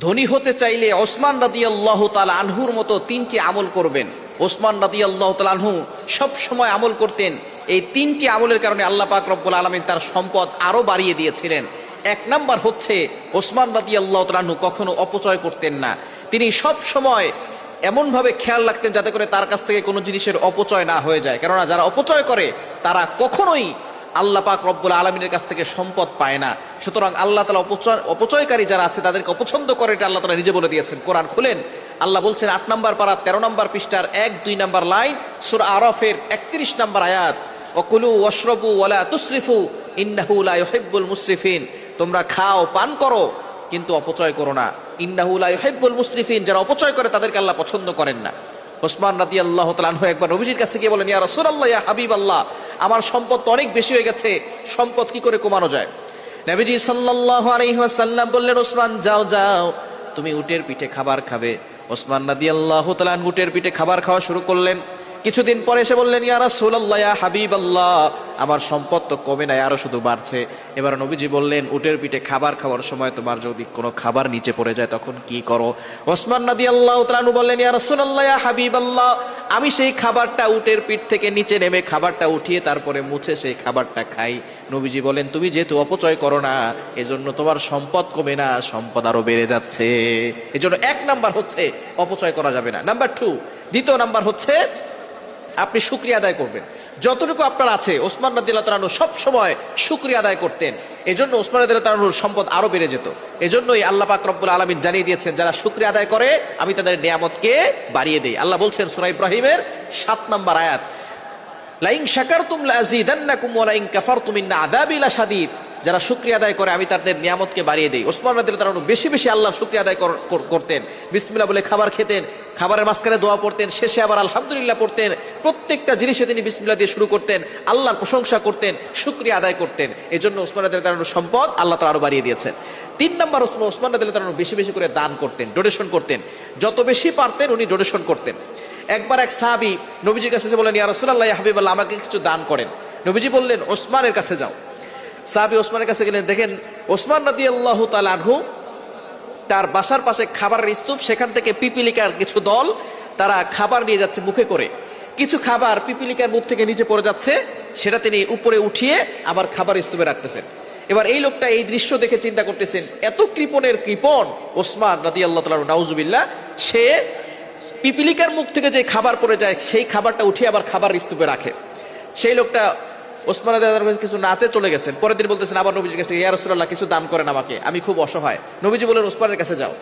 ধনী হতে চাইলে ওসমান রাদি আল্লাহ তাল আনহুর মতো তিনটি আমল করবেন। ওসমান রাদি আল্লাহ তাল আনহু সব সময় আমল করতেন। এই তিনটি আমলের কারণে আল্লাহ পাক রব্বুল আলমিন তার সম্পদ আরও বাড়িয়ে দিয়েছিলেন। এক নাম্বার হচ্ছে, ওসমান রাদি আল্লাহ তাল আনহু কখনো অপচয় করতেন না। তিনি সব সময় এমনভাবে খেয়াল রাখতেন যাতে করে তার কাছ থেকে কোনো জিনিসের অপচয় না হয়ে যায়। কেননা যারা অপচয় করে, তারা কখনোই আল্লাহ পাক রব্বুল আলমিনের কাছ থেকে সম্পদ পায় না। সুতরাং আল্লাহ তালা অপচয় অপচয়কারী যারা আছে, তাদেরকে অপছন্দ করে, এটা আল্লাহ তালা নিজে বলে দিয়েছেন। কোরআন খুলেন। আল্লাহ বলছেন, আট নম্বর পাড়া তেরো নম্বর পৃষ্ঠার এক, দুই নম্বর লাইন, সুর আরফের একত্রিশ নম্বর আয়াত অকুলু ওয়শরবু ওয়ালা তুসরিফু, ইন্নাহু লা ইউহিব্বুল মুসরিফিন। তোমরা খাও, পান করো, কিন্তু অপচয় করো না। ইন্নাহু লা ইউহিব্বুল মুসরিফিন, যারা অপচয় করে, তাদেরকে আল্লাহ পছন্দ করেন না। ওসমান রাদি আল্লাহ তালানহু একবার নবীজির কাছে গিয়ে বলেন, ইয়া রসুলাল্লাহ, ইয়া হাবিব আল্লাহ আমার সম্পদ তো অনেক বেশি হয়ে গেছে, সম্পদ কি করে কমানো যায়? নবীজি সাল্লাল্লাহু আলাইহি ওয়াসাল্লাম বললেন, ওসমান, যাও যাও, তুমি উটের পিঠে খাবার খাবে। ওসমান রাদি আল্লাহ তালান উটের পিঠে খাবার খাওয়া শুরু করলেন। কিছুদিন পরে এসে বললেন ইয়ারা রাসূলুল্লাহ, ইয়া হাবিব আল্লাহ আমার সম্পদ তো কমে নাই, আরও শুধু বাড়ছে। এবার নবীজি বললেন, উটের পিঠে খাবার খাওয়ার সময় তোমার যদি কোনো খাবার নিচে পড়ে যায়, তখন কি করো? ওসমান নাদি আল্লাহ তালু বললেন, ইয়া রাসূলুল্লাহ, ইয়া হাবিব আল্লাহ আমি সেই খাবারটা উটের পিঠ থেকে নিচে নেমে খাবারটা উঠিয়ে তারপরে মুছে সেই খাবারটা খাই। নবীজি বলেন তুমি যেহেতু অপচয় করো না, এজন্য তোমার সম্পদ কমে না, সম্পদ আরও বেড়ে যাচ্ছে। এজন্য এক নাম্বার হচ্ছে, অপচয় করা যাবে না। নাম্বার টু দ্বিতীয় নাম্বার হচ্ছে আপনি শুক্রিয়া আদায় করবেন। যতটুকু আপনার আছে, ওসমান রাদিল্লাহ তালানু সব সময় শুক্রিয়া আদায় করতেন। এজন্য ওসমান রাদিল্লাহ তালানুর সম্পদ আরও বেড়ে যেত। এজন্যই আল্লাহ পাক রব্বুল আলমিন জানিয়ে দিয়েছেন, যারা শুক্রিয়া আদায় করে, আমি তাদের নিয়ামতকে বাড়িয়ে দেই। আল্লাহ বলছেন সুরা ইব্রাহিমের সাত নম্বর আয়াত লাইং শাকারতুম লাযিদান্নাকুম ওয়া লাইং কাফারতুম ইন্না আযাবি যারা শুক্রিয়া আদায় করে, আমি তাদের নিয়ামতকে বাড়িয়ে দিই। ওসমান রাদিয়াল্লাহু তাআলা বেশি বেশি আল্লাহ শুক্রিয়া আদায় কর- কর- করতেন। বিসমিল্লাহ বলে খাবার খেতেন, খাবারের মাঝখানে দোয়া পড়তেন, শেষে আবার আলহামদুলিল্লাহ পড়তেন। প্রত্যেকটা জিনিসে তিনি বিসমিল্লাহ দিয়ে শুরু করতেন, আল্লাহর প্রশংসা করতেন, শুক্রিয়া আদায় করতেন। এই জন্য ওসমান রাদিয়াল্লাহু তাআলার সম্পদ আল্লাহ তারা আরও বাড়িয়ে দিয়েছেন। তিন নম্বর ওসমান ওসমান রাদিয়াল্লাহু তাআলা বেশি বেশি করে দান করতেন ডোনেশন করতেন। যত বেশি পারতেন, উনি ডোনেশন করতেন। একবার এক সাহাবি নবীজির কাছে এসে বললেন ইয়া রাসূলুল্লাহ, ইয়া হাবিবাল্লাহ, আমাকে কিছু দান করেন। নবীজি বললেন, ওসমানের কাছে যাও। সাহাবি ওসমানের কাছে গেলেন, দেখেন, ওসমান রাদিয়াল্লাহু আল্লাহ আনহু, তার বাসার পাশে খাবারের স্তূপ, সেখান থেকে পিপিলিকার কিছু দল তারা খাবার নিয়ে যাচ্ছে মুখে করে। কিছু খাবার পিপিলিকার মুখ থেকে নিচে পড়ে যাচ্ছে, সেটা তিনি উপরে উঠিয়ে আবার খাবার স্তূপে রাখতেছেন। এবার এই লোকটা এই দৃশ্য দেখে চিন্তা করতেছেন, এত কৃপণের কৃপণ ওসমান রাদি আল্লাহ তালু নাউজুবিল্লাহ, সে পিপিলিকার মুখ থেকে যে খাবার পড়ে যায়, সেই খাবারটা উঠিয়ে আবার খাবার স্তূপে রাখে। সেই লোকটা ওসমান কিছু নাচে চলে গেছেন। পরের দিন বলতেছেন, আবার নবীজির কাছে, ইয়া রসুল্লাহ কিছু দান করেন আমাকে। আমি খুব অসহায়। নবীজি বলেন ওসমানের কাছে যাও।